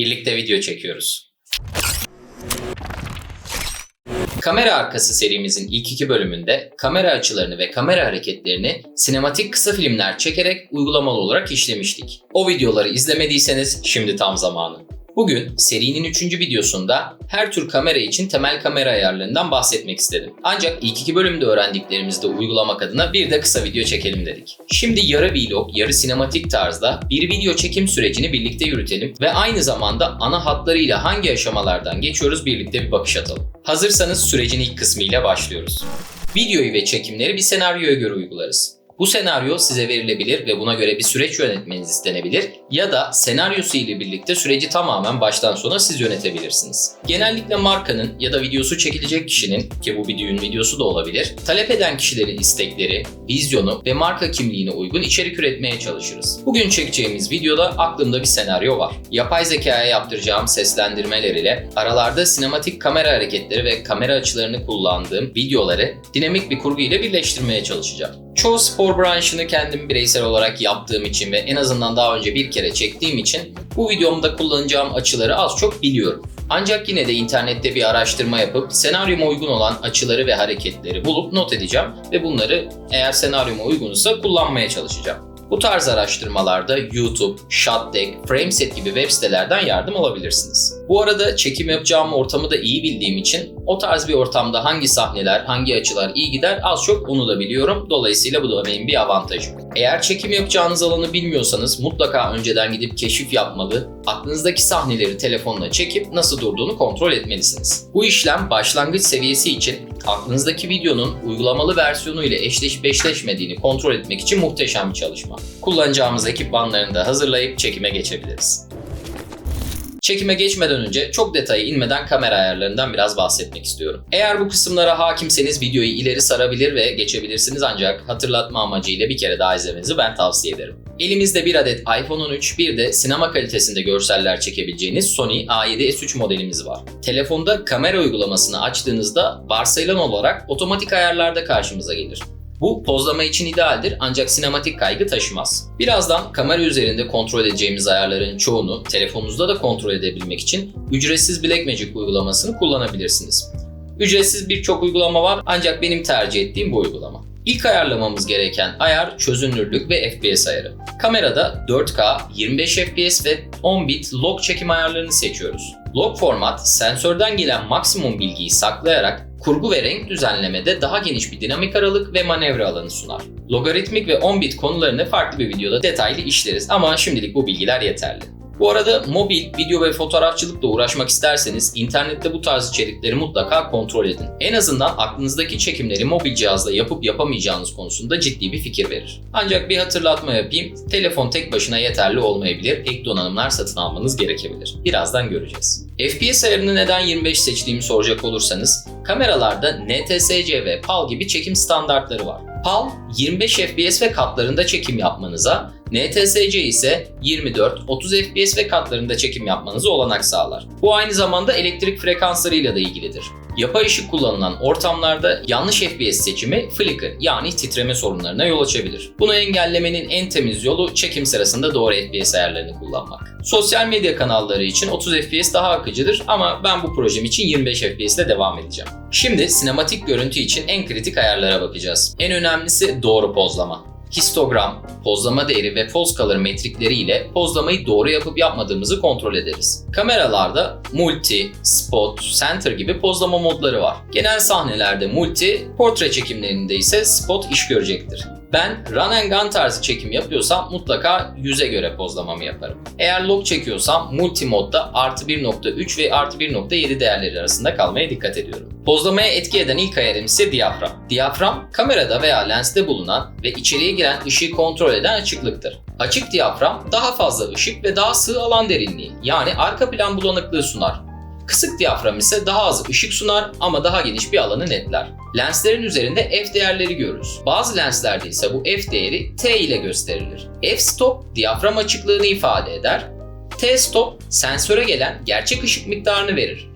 Birlikte video çekiyoruz. Kamera arkası serimizin ilk iki bölümünde kamera açılarını ve kamera hareketlerini sinematik kısa filmler çekerek uygulamalı olarak işlemiştik. O videoları izlemediyseniz şimdi tam zamanı. Bugün serinin 3. videosunda her tür kamera için temel kamera ayarlarından bahsetmek istedim. Ancak ilk iki bölümde öğrendiklerimizi de uygulamak adına bir de kısa video çekelim dedik. Şimdi yarı vlog, yarı sinematik tarzda bir video çekim sürecini birlikte yürütelim ve aynı zamanda ana hatlarıyla hangi aşamalardan geçiyoruz birlikte bir bakış atalım. Hazırsanız sürecin ilk kısmıyla başlıyoruz. Videoyu ve çekimleri bir senaryoya göre uygularız. Bu senaryo size verilebilir ve buna göre bir süreç yönetmeniz istenebilir ya da senaryosu ile birlikte süreci tamamen baştan sona siz yönetebilirsiniz. Genellikle markanın ya da videosu çekilecek kişinin ki bu bir düğün videosu da olabilir, talep eden kişilerin istekleri, vizyonu ve marka kimliğine uygun içerik üretmeye çalışırız. Bugün çekeceğimiz videoda aklımda bir senaryo var. Yapay zekaya yaptıracağım seslendirmeler ile aralarda sinematik kamera hareketleri ve kamera açılarını kullandığım videoları dinamik bir kurgu ile birleştirmeye çalışacağım. Çoğu spor branşını kendim bireysel olarak yaptığım için ve en azından daha önce bir kere çektiğim için bu videomda kullanacağım açıları az çok biliyorum. Ancak yine de internette bir araştırma yapıp senaryoma uygun olan açıları ve hareketleri bulup not edeceğim ve bunları eğer senaryoma uygunsa kullanmaya çalışacağım. Bu tarz araştırmalarda YouTube, Shotdeck, Frameset gibi web sitelerden yardım alabilirsiniz. Bu arada çekim yapacağım ortamı da iyi bildiğim için o tarz bir ortamda hangi sahneler, hangi açılar iyi gider az çok onu da biliyorum. Dolayısıyla bu da benim bir avantajım. Eğer çekim yapacağınız alanı bilmiyorsanız mutlaka önceden gidip keşif yapmalı, aklınızdaki sahneleri telefonla çekip nasıl durduğunu kontrol etmelisiniz. Bu işlem başlangıç seviyesi için aklınızdaki videonun uygulamalı versiyonu ile eşleşip eşleşmediğini kontrol etmek için muhteşem bir çalışma. Kullanacağımız ekipmanlarını da hazırlayıp çekime geçebiliriz. Çekime geçmeden önce çok detaya inmeden kamera ayarlarından biraz bahsetmek istiyorum. Eğer bu kısımlara hakimseniz videoyu ileri sarabilir ve geçebilirsiniz ancak hatırlatma amacıyla bir kere daha izlemenizi ben tavsiye ederim. Elimizde bir adet iPhone 13, bir de sinema kalitesinde görseller çekebileceğiniz Sony A7S3 modelimiz var. Telefonda kamera uygulamasını açtığınızda varsayılan olarak otomatik ayarlarda karşımıza gelir. Bu pozlama için idealdir ancak sinematik kaygı taşımaz. Birazdan kamera üzerinde kontrol edeceğimiz ayarların çoğunu telefonunuzda da kontrol edebilmek için ücretsiz Blackmagic uygulamasını kullanabilirsiniz. Ücretsiz birçok uygulama var ancak benim tercih ettiğim bu uygulama. İlk ayarlamamız gereken ayar çözünürlük ve FPS ayarı. Kamerada 4K, 25 FPS ve 10 bit log çekim ayarlarını seçiyoruz. Log format sensörden gelen maksimum bilgiyi saklayarak kurgu ve renk düzenlemede daha geniş bir dinamik aralık ve manevra alanı sunar. Logaritmik ve 10 bit konularını farklı bir videoda detaylı işleriz ama şimdilik bu bilgiler yeterli. Bu arada mobil, video ve fotoğrafçılıkla uğraşmak isterseniz internette bu tarz içerikleri mutlaka kontrol edin. En azından aklınızdaki çekimleri mobil cihazla yapıp yapamayacağınız konusunda ciddi bir fikir verir. Ancak bir hatırlatma yapayım. Telefon tek başına yeterli olmayabilir. Ek donanımlar satın almanız gerekebilir. Birazdan göreceğiz. FPS ayarını neden 25 seçtiğimi soracak olursanız kameralarda NTSC ve PAL gibi çekim standartları var. PAL 25 FPS ve katlarında çekim yapmanıza, NTSC ise 24, 30 FPS ve katlarında çekim yapmanızı olanak sağlar. Bu aynı zamanda elektrik frekanslarıyla da ilgilidir. Yapay ışık kullanılan ortamlarda yanlış FPS seçimi flicker yani titreme sorunlarına yol açabilir. Bunu engellemenin en temiz yolu çekim sırasında doğru FPS ayarlarını kullanmak. Sosyal medya kanalları için 30 FPS daha akıcıdır ama ben bu projem için 25 FPS ile devam edeceğim. Şimdi sinematik görüntü için en kritik ayarlara bakacağız. En önemlisi doğru pozlama histogram, pozlama değeri ve poz kalır metrikleri ile pozlamayı doğru yapıp yapmadığımızı kontrol ederiz. Kameralarda multi, spot, center gibi pozlama modları var. Genel sahnelerde multi, portre çekimlerinde ise spot iş görecektir. Ben run and gun tarzı çekim yapıyorsam mutlaka yüze göre pozlamamı yaparım. Eğer log çekiyorsam multi modda artı 1.3 ve artı 1.7 değerleri arasında kalmaya dikkat ediyorum. Pozlamaya etki eden ilk ayarım ise diyafram. Diyafram kamerada veya lenste bulunan ve içeriye giren ışığı kontrol eden açıklıktır. Açık diyafram daha fazla ışık ve daha sığ alan derinliği yani arka plan bulanıklığı sunar. Kısık diyafram ise daha az ışık sunar ama daha geniş bir alanı netler. Lenslerin üzerinde f değerleri görürüz. Bazı lenslerde ise bu f değeri t ile gösterilir. f-stop diyafram açıklığını ifade eder. T-stop sensöre gelen gerçek ışık miktarını verir.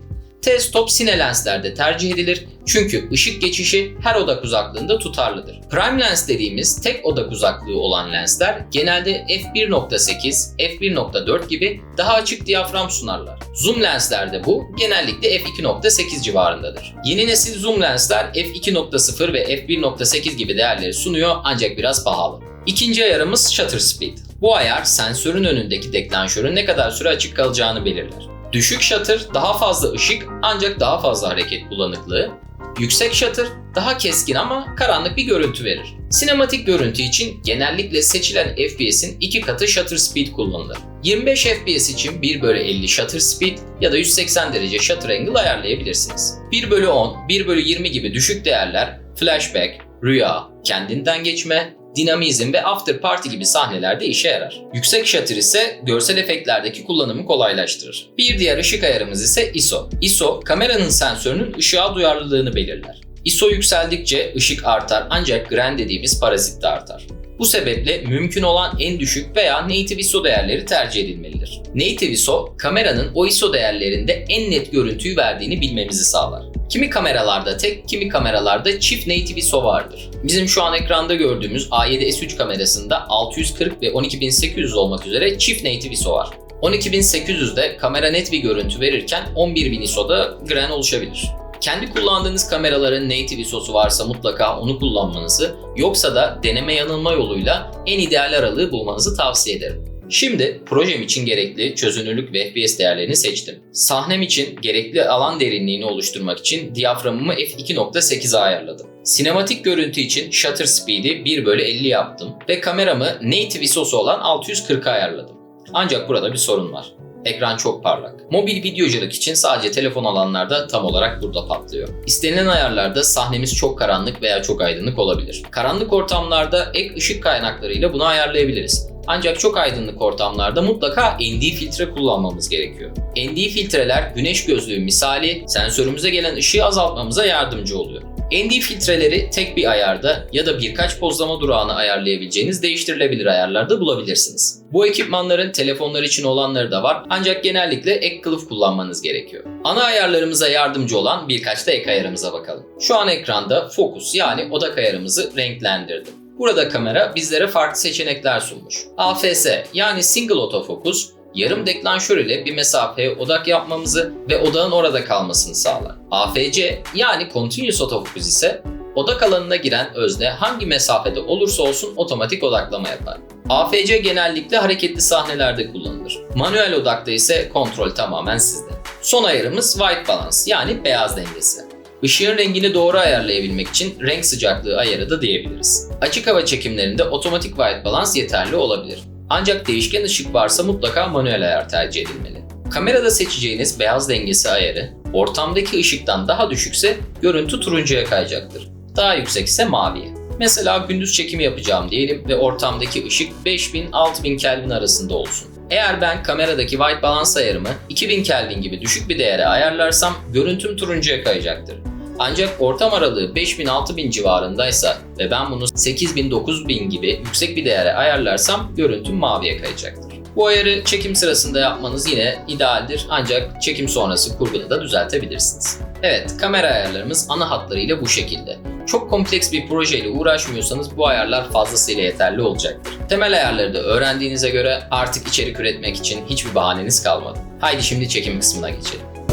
T-stop sine lenslerde tercih edilir çünkü ışık geçişi her odak uzaklığında tutarlıdır. Prime lens dediğimiz tek odak uzaklığı olan lensler genelde f1.8, f1.4 gibi daha açık diyafram sunarlar. Zoom lenslerde bu genellikle f2.8 civarındadır. Yeni nesil zoom lensler f2.0 ve f1.8 gibi değerleri sunuyor ancak biraz pahalı. İkinci ayarımız shutter speed. Bu ayar sensörün önündeki deklanşörün ne kadar süre açık kalacağını belirler. Düşük shutter daha fazla ışık ancak daha fazla hareket bulanıklığı. Yüksek shutter daha keskin ama karanlık bir görüntü verir. Sinematik görüntü için genellikle seçilen FPS'in iki katı shutter speed kullanılır. 25 FPS için 1 bölü 50 shutter speed ya da 180 derece shutter angle ayarlayabilirsiniz. 1 bölü 10, 1 bölü 20 gibi düşük değerler flashback, rüya, kendinden geçme, dinamizm ve after party gibi sahnelerde işe yarar. Yüksek shutter ise görsel efektlerdeki kullanımı kolaylaştırır. Bir diğer ışık ayarımız ise ISO. ISO, kameranın sensörünün ışığa duyarlılığı belirler. ISO yükseldikçe ışık artar ancak grain dediğimiz parazit de artar. Bu sebeple mümkün olan en düşük veya native ISO değerleri tercih edilmelidir. Native ISO, kameranın o ISO değerlerinde en net görüntüyü verdiğini bilmemizi sağlar. Kimi kameralarda tek, kimi kameralarda çift native ISO vardır. Bizim şu an ekranda gördüğümüz A7S3 kamerasında 640 ve 12800 olmak üzere çift native ISO var. 12800'de kamera net bir görüntü verirken 11000 ISO'da grain oluşabilir. Kendi kullandığınız kameraların native ISO'su varsa mutlaka onu kullanmanızı, yoksa da deneme yanılma yoluyla en ideal aralığı bulmanızı tavsiye ederim. Şimdi projem için gerekli çözünürlük ve FPS değerlerini seçtim. Sahnem için gerekli alan derinliğini oluşturmak için diyaframımı f2.8'e ayarladım. Sinematik görüntü için shutter speed'i 1 bölü 50 yaptım ve kameramı native ISO'su olan 640'a ayarladım. Ancak burada bir sorun var. Ekran çok parlak. Mobil videoculuk için sadece telefon alanlarda tam olarak burada patlıyor. İstenilen ayarlarda sahnemiz çok karanlık veya çok aydınlık olabilir. Karanlık ortamlarda ek ışık kaynaklarıyla bunu ayarlayabiliriz. Ancak çok aydınlık ortamlarda mutlaka ND filtre kullanmamız gerekiyor. ND filtreler güneş gözlüğü misali sensörümüze gelen ışığı azaltmamıza yardımcı oluyor. ND filtreleri tek bir ayarda ya da birkaç pozlama durağını ayarlayabileceğiniz değiştirilebilir ayarlarda bulabilirsiniz. Bu ekipmanların telefonlar için olanları da var ancak genellikle ek kılıf kullanmanız gerekiyor. Ana ayarlarımıza yardımcı olan birkaç da ek ayarımıza bakalım. Şu an ekranda fokus yani odak ayarımızı renklendirdim. Burada kamera bizlere farklı seçenekler sunmuş. AFS yani Single Autofocus yarım deklanşör ile bir mesafeye odak yapmamızı ve odağın orada kalmasını sağlar. AFC yani Continuous Autofocus ise odak alanına giren özne hangi mesafede olursa olsun otomatik odaklama yapar. AFC genellikle hareketli sahnelerde kullanılır. Manuel odakta ise kontrol tamamen sizde. Son ayarımız White Balance yani beyaz dengesi. Işığın rengini doğru ayarlayabilmek için renk sıcaklığı ayarı da diyebiliriz. Açık hava çekimlerinde otomatik white balance yeterli olabilir. Ancak değişken ışık varsa mutlaka manuel ayar tercih edilmeli. Kamerada seçeceğiniz beyaz dengesi ayarı, ortamdaki ışıktan daha düşükse görüntü turuncuya kayacaktır. Daha yüksekse maviye. Mesela gündüz çekimi yapacağım diyelim ve ortamdaki ışık 5000-6000 Kelvin arasında olsun. Eğer ben kameradaki white balance ayarımı 2000 Kelvin gibi düşük bir değere ayarlarsam görüntüm turuncuya kayacaktır. Ancak ortam aralığı 5000-6000 civarındaysa ve ben bunu 8000-9000 gibi yüksek bir değere ayarlarsam görüntüm maviye kayacaktır. Bu ayarı çekim sırasında yapmanız yine idealdir ancak çekim sonrası kurguda da düzeltebilirsiniz. Evet, kamera ayarlarımız ana hatlarıyla bu şekilde. Çok kompleks bir projeyle uğraşmıyorsanız bu ayarlar fazlasıyla yeterli olacaktır. Temel ayarları da öğrendiğinize göre artık içerik üretmek için hiçbir bahaneniz kalmadı. Haydi şimdi çekim kısmına geçelim.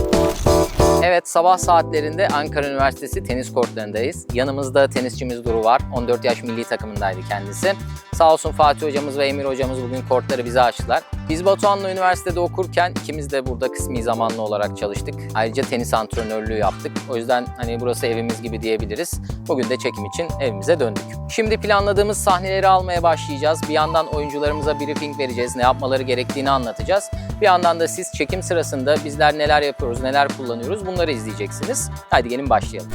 Evet sabah saatlerinde Ankara Üniversitesi tenis kortlarındayız. Yanımızda tenisçimiz Duru var. 14 yaş milli takımındaydı kendisi. Sağ olsun Fatih hocamız ve Emir hocamız bugün kortları bize açtılar. Biz Batuhan'la üniversitede okurken ikimiz de burada kısmi zamanlı olarak çalıştık. Ayrıca tenis antrenörlüğü yaptık. O yüzden hani burası evimiz gibi diyebiliriz. Bugün de çekim için evimize döndük. Şimdi planladığımız sahneleri almaya başlayacağız. Bir yandan oyuncularımıza briefing vereceğiz. Ne yapmaları gerektiğini anlatacağız. Bir yandan da siz çekim sırasında bizler neler yapıyoruz, neler kullanıyoruz bunları izleyeceksiniz. Haydi gelin başlayalım.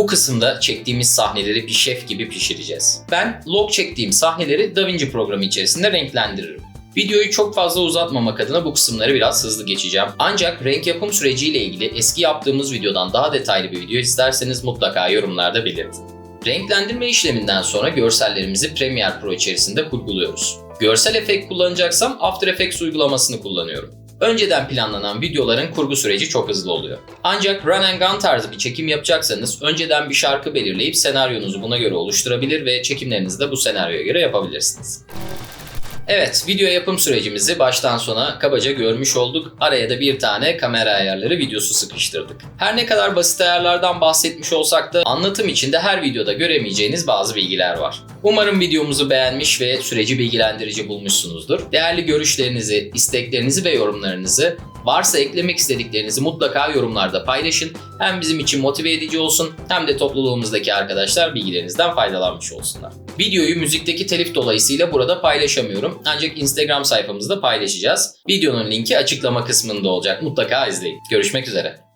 Bu kısımda çektiğimiz sahneleri bir şef gibi pişireceğiz. Ben log çektiğim sahneleri DaVinci programı içerisinde renklendiririm. Videoyu çok fazla uzatmamak adına bu kısımları biraz hızlı geçeceğim. Ancak renk yapım süreciyle ilgili eski yaptığımız videodan daha detaylı bir video isterseniz mutlaka yorumlarda belirtin. Renklendirme işleminden sonra görsellerimizi Premiere Pro içerisinde kurguluyoruz. Görsel efekt kullanacaksam After Effects uygulamasını kullanıyorum. Önceden planlanan videoların kurgu süreci çok hızlı oluyor. Ancak run and gun tarzı bir çekim yapacaksanız önceden bir şarkı belirleyip senaryonuzu buna göre oluşturabilir ve çekimlerinizi de bu senaryoya göre yapabilirsiniz. Evet, video yapım sürecimizi baştan sona kabaca görmüş olduk. Araya da bir tane kamera ayarları videosu sıkıştırdık. Her ne kadar basit ayarlardan bahsetmiş olsak da anlatım içinde her videoda göremeyeceğiniz bazı bilgiler var. Umarım videomuzu beğenmiş ve süreci bilgilendirici bulmuşsunuzdur. Değerli görüşlerinizi, isteklerinizi ve yorumlarınızı Varsa eklemek istediklerinizi mutlaka yorumlarda paylaşın. Hem bizim için motive edici olsun hem de topluluğumuzdaki arkadaşlar bilgilerinizden faydalanmış olsunlar. Videoyu müzikteki telif dolayısıyla burada paylaşamıyorum. Ancak Instagram sayfamızda paylaşacağız. Videonun linki açıklama kısmında olacak. Mutlaka izleyin. Görüşmek üzere.